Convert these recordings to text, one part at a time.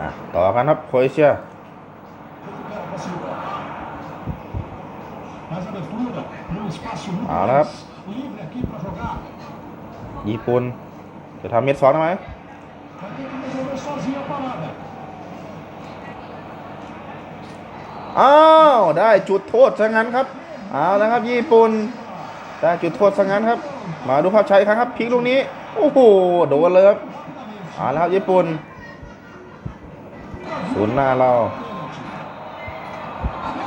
อะต่อกันครับโครเอเชีย Faz abertura num espaço muito Ah, lá. mais livre aqui para jogar. ญี่ปุ่นจะทำเม็ดสองได้ไหมอ้าวได้จุดโทษซะงั้นครับเอาแล้วครับ ญี่ปุ่นได้จุดโทษซะงั้นครับ มาดูภาพใช้ครับพลิกลูกนี้ โอ้โหโดนเลยครับเอาแล้วครับญี่ปุ่น ศูนย์หน้าเรา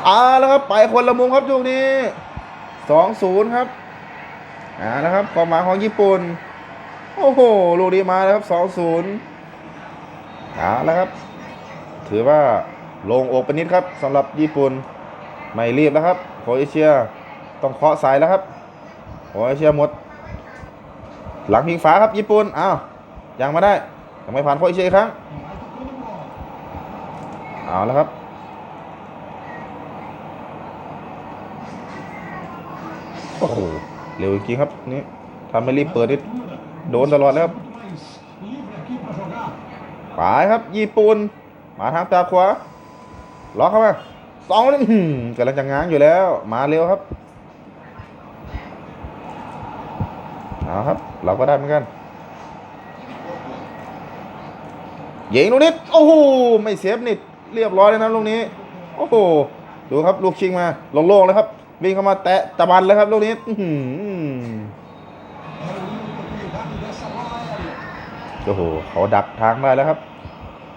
อาแล้วครับไปคนละมุมครับลูกนี้สองศูนย์ครับเอาแล้วครับความหมายของญี่ปุ่น โอ้โหลูกนี้มาแล้วครับสองศูนย์อาแล้วครับ ถือว่าลงอกไปนิดครับสำหรับญี่ปุ่นไม่รีบแล้วครับโคเอเชียต้องเคาะสายแล้วครับโคเอเชียหมด หลังพิงฟ้าครับญี่ปุ่นอ้าวยังไม่ได้ยังไม่ผ่านโคเอเชียอีกครั้ง เอาแล้วครับ โอ้โห เร็วจริงครับนี่ทำไม่รีบเปิดนี่โดนตลอดแล้วครับไปครับ ญี่ปุ่น มาทางตาขวาล็อกเข้ามาสองนี่กำลังจะง้างอยู่แล้ว มาเร็วครับเอาครับ เราก็ได้เหมือนกันยิงลูกนี้โอ้โห ไม่เซฟนิด เรียบร้อยเลยนะลูกนี้ โอ้โห ดูครับลูกชิงมาโล่งๆเลยครับวิ่งเข้ามาแตะตะบันเลยครับลูกนี้โอ้โหเขาดักทางได้แล้วครับ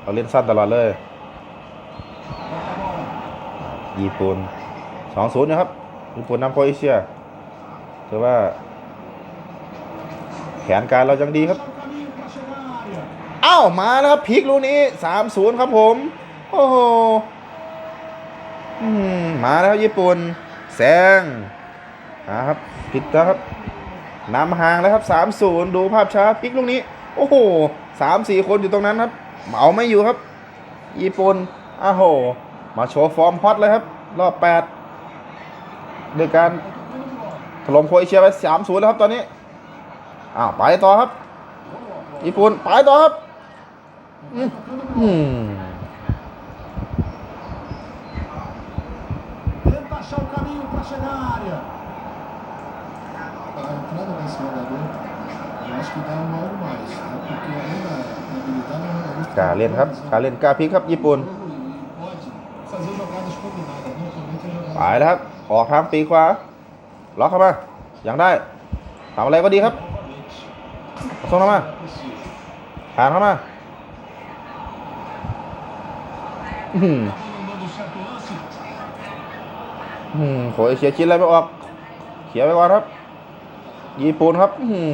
เขาเล่นสั้นตลอดเลยญี่ปุ่นสองศูนย์นะครับญี่ปุ่นนำโครเอเชียถือว่า แผนการเรายังดีครับ อ้าว มาแล้วครับพลิกลูกนี้สามศูนย์ครับผม โอ้โหมาแล้วญี่ปุ่นแซงนะครับผิดแล้วครับนำห่างแล้วครับสามศูนย์ดูภาพช้าพลิกลูกนี้ โอ้โหสามสี่คนอยู่ตรงนั้นครับเอาไม่อยู่ครับ ญี่ปุ่นอ้าโห มาโชว์ฟอร์มฮอตเลยครับ รอบแปดด้วยการถล่มโครเอเชียไปสามศูนย์แล้วครับตอนนี้อ้าวไปต่อครับ ญี่ปุ่นไปต่อครับ อืม อืม Tenta achar o caminho para chegar à área. A entrada desse jogador, eu acho que dá um algo mais, né? porque além da da habilidade, é um jogador que กล้าเล่นครับกล้าเล่นกล้าพลิกครับญี่ปุ่น jogo e pode fazer jogadas combinadas, não somente as ไป jogadas. แล้วครับ ออกทางปีกขวา ล็อกเข้ามา ยังได้ทำอะไรก็ดีครับ Novamente. ส่งเข้ามา É preciso. ผ่านเข้ามา อื้อหือ Não อื้อหือโครเอเชียคิดอะไรไม่ออก เขียไปก่อนครับ ญี่ปุ่นครับอื้อหือ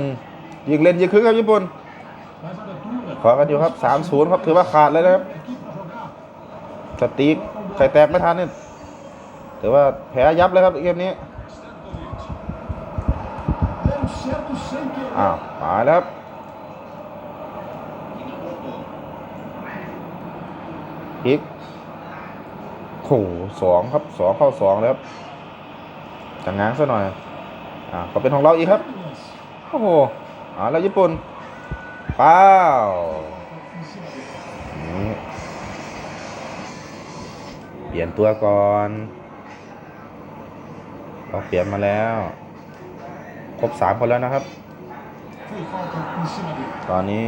ยิงเล่นยิงคึกครับญี่ปุ่นขอกันอยู่ครับสามศูนย์ครับถือว่าขาดเลยนะครับสตีกไข่แตกไม่ทันเนี่ยถือว่าแพ้ยับเลยครับเกมนี้อ้าวมาแล้วครับพลิก โอ้โหสองครับสองเข้าสองแล้วครับจะง้างซะหน่อย อ่า ก็เป็นของเราอีกครับ โอ้โห อ่า แล้วญี่ปุ่นเป้า Em cima dele. นี่เปลี่ยนตัวก่อนเราเปลี่ยนมาแล้ว ครบสามคนแล้วนะครับ ตอนนี้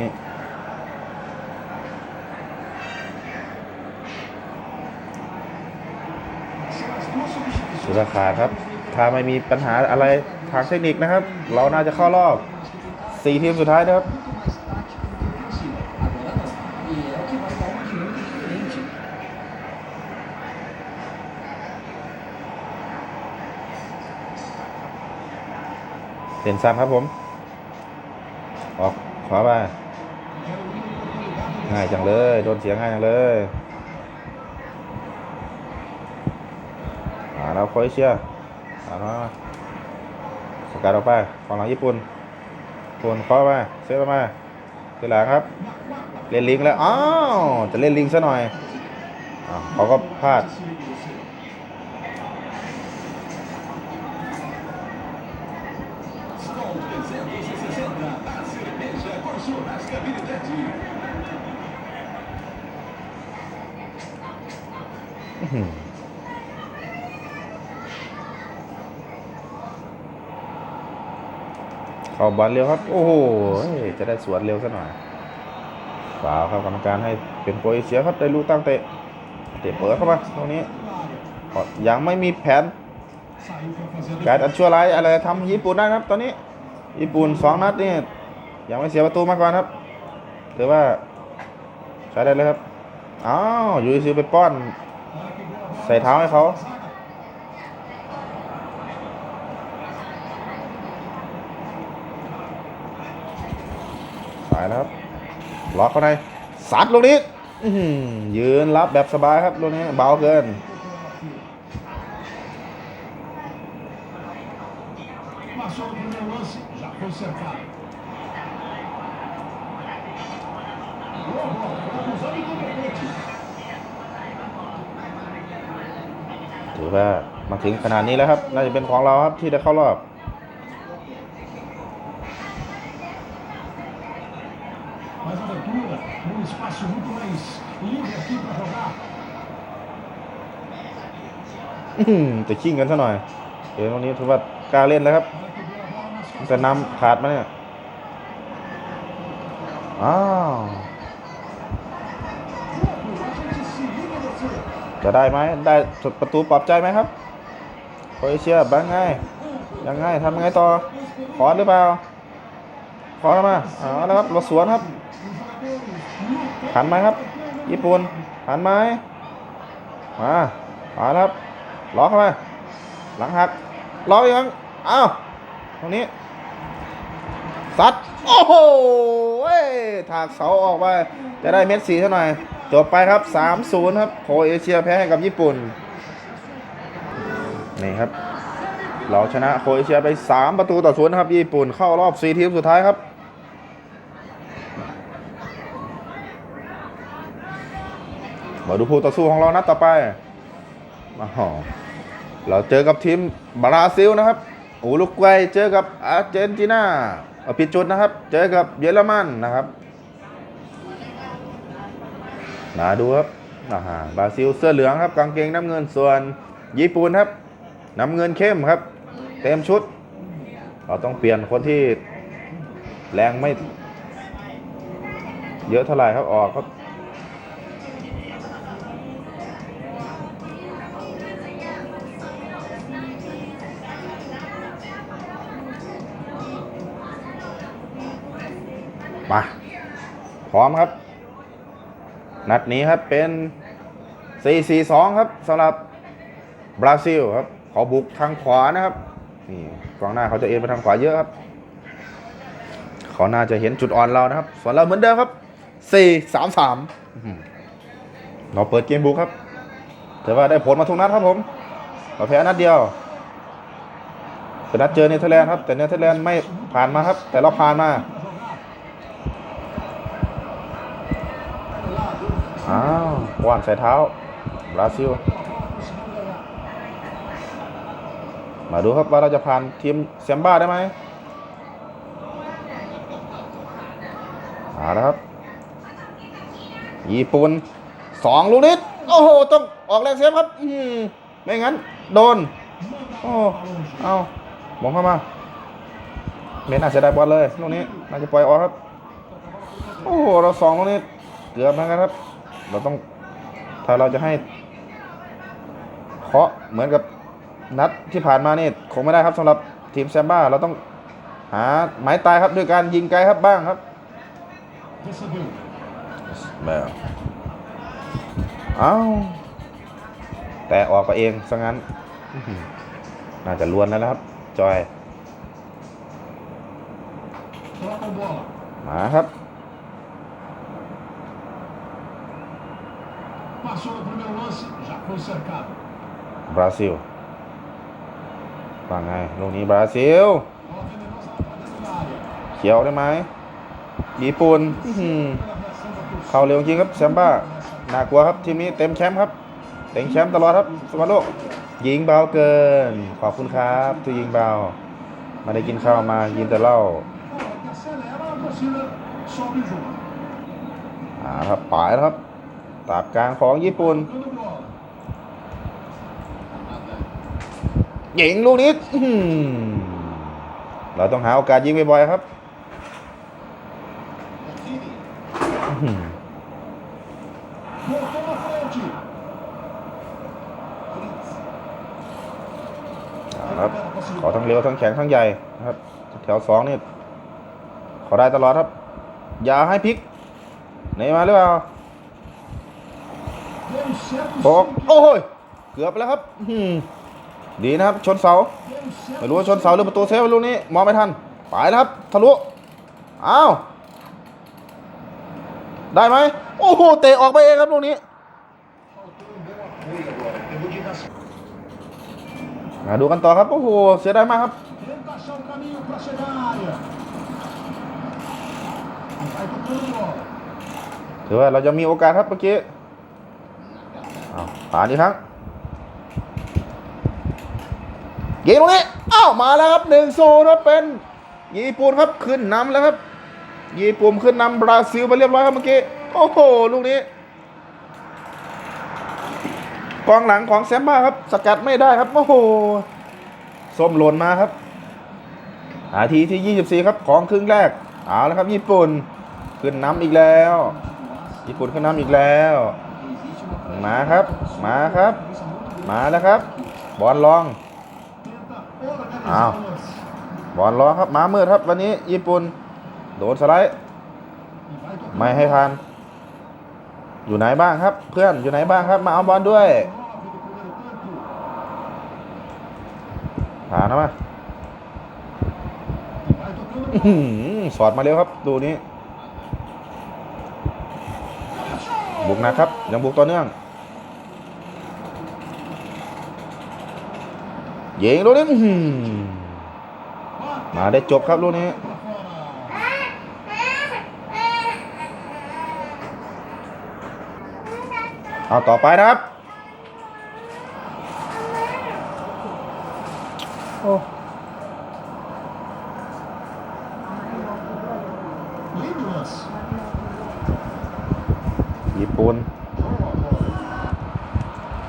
สุดขาครับ ถ้าไม่มีปัญหาอะไรทางเทคนิคนะครับ เราน่าจะเข้ารอบสี่ทีมสุดท้ายนะครับ Muito mais tático do que ofensivo. Agora não. E é o que vai dar uma dinâmica diferente. เห็นซ้ำครับผม ออกขวาไปง่ายจังเลย โดนเสียง่ายจังเลยอ่า เราโครเอเชียอ่ามาสกัดออกไปฝั่งหลังญี่ปุ่นญี่ปุ่นเคาะไปเซฟมาทีหลังครับ เล่นลิงแล้ว อ้าว จะเล่นลิงซะหน่อยอเขาก็พลาดอื้อหือ เข้าบอลเร็วครับ โอ้โหจะได้สวนเร็วซะหน่อยฝาวครับกรรมการให้เป็นโครเอเชียครับได้ลูกตั้งเตะเตะเปิดเข้ามาตรงนี้ยังไม่มีแผน การอัดชั่วร้ายอะไรทำญี่ปุ่นได้ครับ ตอนนี้ญี่ปุ่นสองนัดนี่ยังไม่เสียประตูมาก่อนครับถือว่าใช้ได้เลยครับอ้าวยูซีไปป้อน ใส่เท้าให้เขาายแล้วครับล็อกเข้าในสัดลูกนี้ยืนรับแบบสบายครับลูกนี้เบาเกินถือว่ามาถึงขนาดนี้แล้วครับ น่าจะเป็นของเราครับที่ได้เข้ารอบ Mas abertura, um espaço muito mais livre aqui para jogar. แต่ชิ่งกันซะหน่อย เดี๋ยวตรงนี้ถือว่ากล้าเล่นแล้วครับ Ela quebrou a bola nas แต่นำขาดมาเนี่ย อ้าว จะได้ไหม ได้ประตูปลอบใจไหมครับโครเอเชียบังไงยังไงทำยังไงต่อ ขอหรือเปล่า ขอแล้วมา เอ๋อแล้วครับรถสวนครับ หันไหมครับ ญี่ปุ่นหันไหมมามาครับล็อกเข้ามาหลังหักล็อกอีกครั้งอ้าวตรงนี้ซัดโอ้โหเว้ยถากเสาออกไปจะได้เม็ดสีเท่าหน่อยจบไปครับ3-0ครับโคเอเชียแพ้ให้กับญี่ปุ่นนี่ครับ เราชนะโคเอเชียไป 3 ประตูต่อศูนย์ครับ ญี่ปุ่นเข้ารอบ4ทีมสุดท้ายครับ มาดูผู้ต่อสู้ของเรานัดต่อไปมาหอเราเจอกับทีมบราซิลนะครับอุรุกวัยเจอกับอาร์เจนตินาเอาผิดจุดนะครับ เจอกับเยอรมันนะครับมาดูครับอ่าบราซิลเสื้อเหลืองครับกางเกงน้ำเงินส่วนญี่ปุ่นครับน้ำเงินเข้มครับ เต็มชุด เราต้องเปลี่ยนคนที่แรงไม่ เยอะเท่าไหร่ครับออกครับ มา พร้อมครับ นัดนี้ครับเป็น 4-4-2 ครับสำหรับบราซิลครับเขาบุกทางขวานะครับ นี่กองหน้าเขาจะเอ็นไปทางขวาเยอะครับ เขาน่าจะเห็นจุดอ่อนเรานะครับ ส่วนเราเหมือนเดิมครับ4-3-3เราเปิดเกมบุกครับแต่ว่าได้ผลมาทุกนัดครับผมเราแพ้นัดเดียวเป็นนัดเจอเนเธอร์แลนด์ครับ แต่เนเธอร์แลนด์ไม่ผ่านมาครับ แต่เราผ่านมา อ้าววานใส่เท้า บราซิล มาดูครับว่าเราจะผ่านทีมเซมบ้าได้ไหมเอาละครับ ญี่ปุ่นสองลูกนิด โอ้โห ต้องออกแรงเซฟครับ อืมไม่งั้น โดน โอ้ เอามองเข้ามา เมนอาจจะได้บอลเลยลูกนี้ น่าจะปล่อยออกครับ โอ้โห เราสองลูกนี้ เกือบเหมือนกันครับ เราต้องถ้าเราจะให้เคาะเหมือนกับนัดที่ผ่านมานี่คงไม่ได้ครับสำหรับทีมแซมบ้าเราต้องหาไม้ตายครับด้วยการยิงไกลครับบ้างครับ Recebeu. แบบเอาแต่ออกไปเองซะงั้นอื้อหือน่าจะลวนแล้วนะครับ จอย Troca a bola. มาครับ บราซิลว่าไงลูกนี้บราซิล Bola venenosa para dentro da área. เขียวได้ไหมญี่ปุ่นอื้อหือ Pela reação da torcida. เข้าเร็วจริงครับแซมบ้าน่ากลัวครับทีมนี้เต็มแชมป์ครับเต็งแชมป์ตลอดครับสวัสดีโลกยิงเบาเกิน ขอบคุณครับที่ยิงเบาไมาได้กินข้าวมากินแต่เหล้า Bola que acelera, a torcida sobe junto. อ่าครับปลายแล้วครับตากกลางของญี่ปุ่น ยิงลูกนี้เราต้องหาโอกาสยิงบ่อยๆครับครับขอทั้งเร็วทั้งแข็งทั้งใหญ่นะครับ แถวสองนี่ขอได้ตลอดครับ อย่าให้พลิกไหนมาหรือเปล่าบอกโอ้ยเกือบไปแล้วครับอื ดีนะครับ ชนเสา ไม่รู้ว่าชนเสาหรือประตูเซฟลูกนี้ มองไม่ทัน ไปแล้วครับ ทะลุ อ้าว ได้ไหม โอ้โห เตะออกไปเองครับลูกนี้มาดูกันต่อครับ โอ้โห เสียดายมากครับ ถือว่าเราจะมีโอกาสครับเมื่อกี้ผ่านอีกครั้ง ยิงตรงนี้อ้าวมาแล้วครับหนึ่งโซนครับเป็นญี่ปุ่นครับขึ้นนำแล้วครับ ญี่ปุ่นขึ้นนำบราซิลไปเรียบร้อยครับเมื่อกี้โอ้โหลูกนี้กองหลังของแซมบ้าครับ สกัดไม่ได้ครับโอ้โหส้มหล่นมาครับนาทีที่ 24 ครับของครึ่งแรกเอาแล้วครับ ญี่ปุ่นขึ้นนำอีกแล้ว ญี่ปุ่นขึ้นนำอีกแล้ว มาครับ มาครับ มาแล้วครับ บอลลอง Tenta organizar Ah. o lance. บอลลอครับม้ามืดครับวันนี้ญี่ปุ่นโดนสไลด์ไม่ให้ผ่านอยู่ไหนบ้างครับ เพื่อนอยู่ไหนบ้างครับ มาเอาบอลด้วยผ่านนะมา E vai tocando อื้อหือสอดมาเร็วครับ ดูนี้ บุกนะครับ ยังบุกต่อเนื่อง ยิงลูกนี้มาได้จบครับลูกนี้เอาต่อไปนะครับ โอ้ญี่ปุ่น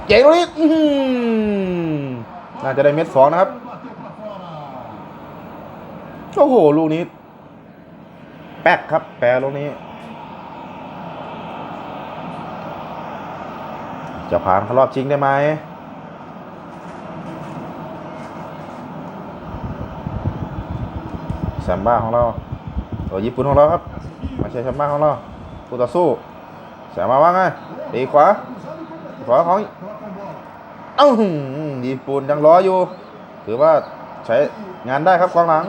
เจ๋งตรงนี้อื้อหือ น่าจะได้เม็ดสองนะครับ โอ้โห ลูกนี้ แป๊กครับ แปรลูกนี้ จะผ่านเข้ารอบชิงได้ไหมแซมบ้าของเราตัวญี่ปุ่นของเราครับไม่ใช่แซมบ้าของเราคู่ต่อสู้แซมบ้าว่าไงตีขวาขวาของ Toca a bola. เอ้าหือญี่ปุ่นยังรออยู่ ถือว่าใช้งานได้ครับกองหลัง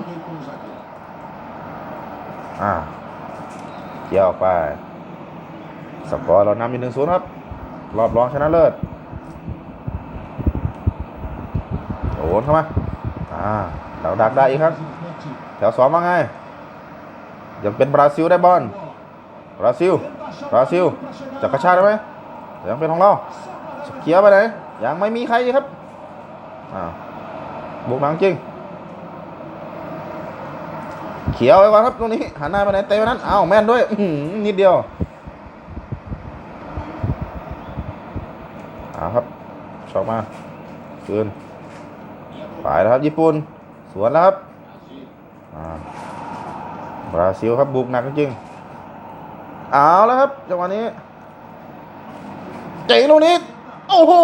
อ่าเกี่ยวออกไป สกอร์เรานำอยู่หนึ่งศูนย์ครับ รอบรองชนะเลิศโอนเข้ามา อ่าเราดักได้อีกครับแถวสองว่าไง ยังเป็นบราซิลได้บอล บราซิล บราซิลจะกระชากได้ไหมยังเป็นของเราเคลียร์ไปไหน ยังไม่มีใครครับอ่าบุกหนังจริง เขียวไว้ก่อนครับตรงนี้ หันหน้าไปไหนเตะไปนั้นอ้าวแม่นด้วยนิดเดียวเอาครับชอกมาคืนไปแล้วครับ ญี่ปุ่น สวนแล้วครับบราซิลครับบุกหนักจริงเอาแล้วครับจังหวะนี้เจ๋งตรงนี้ โอ้โห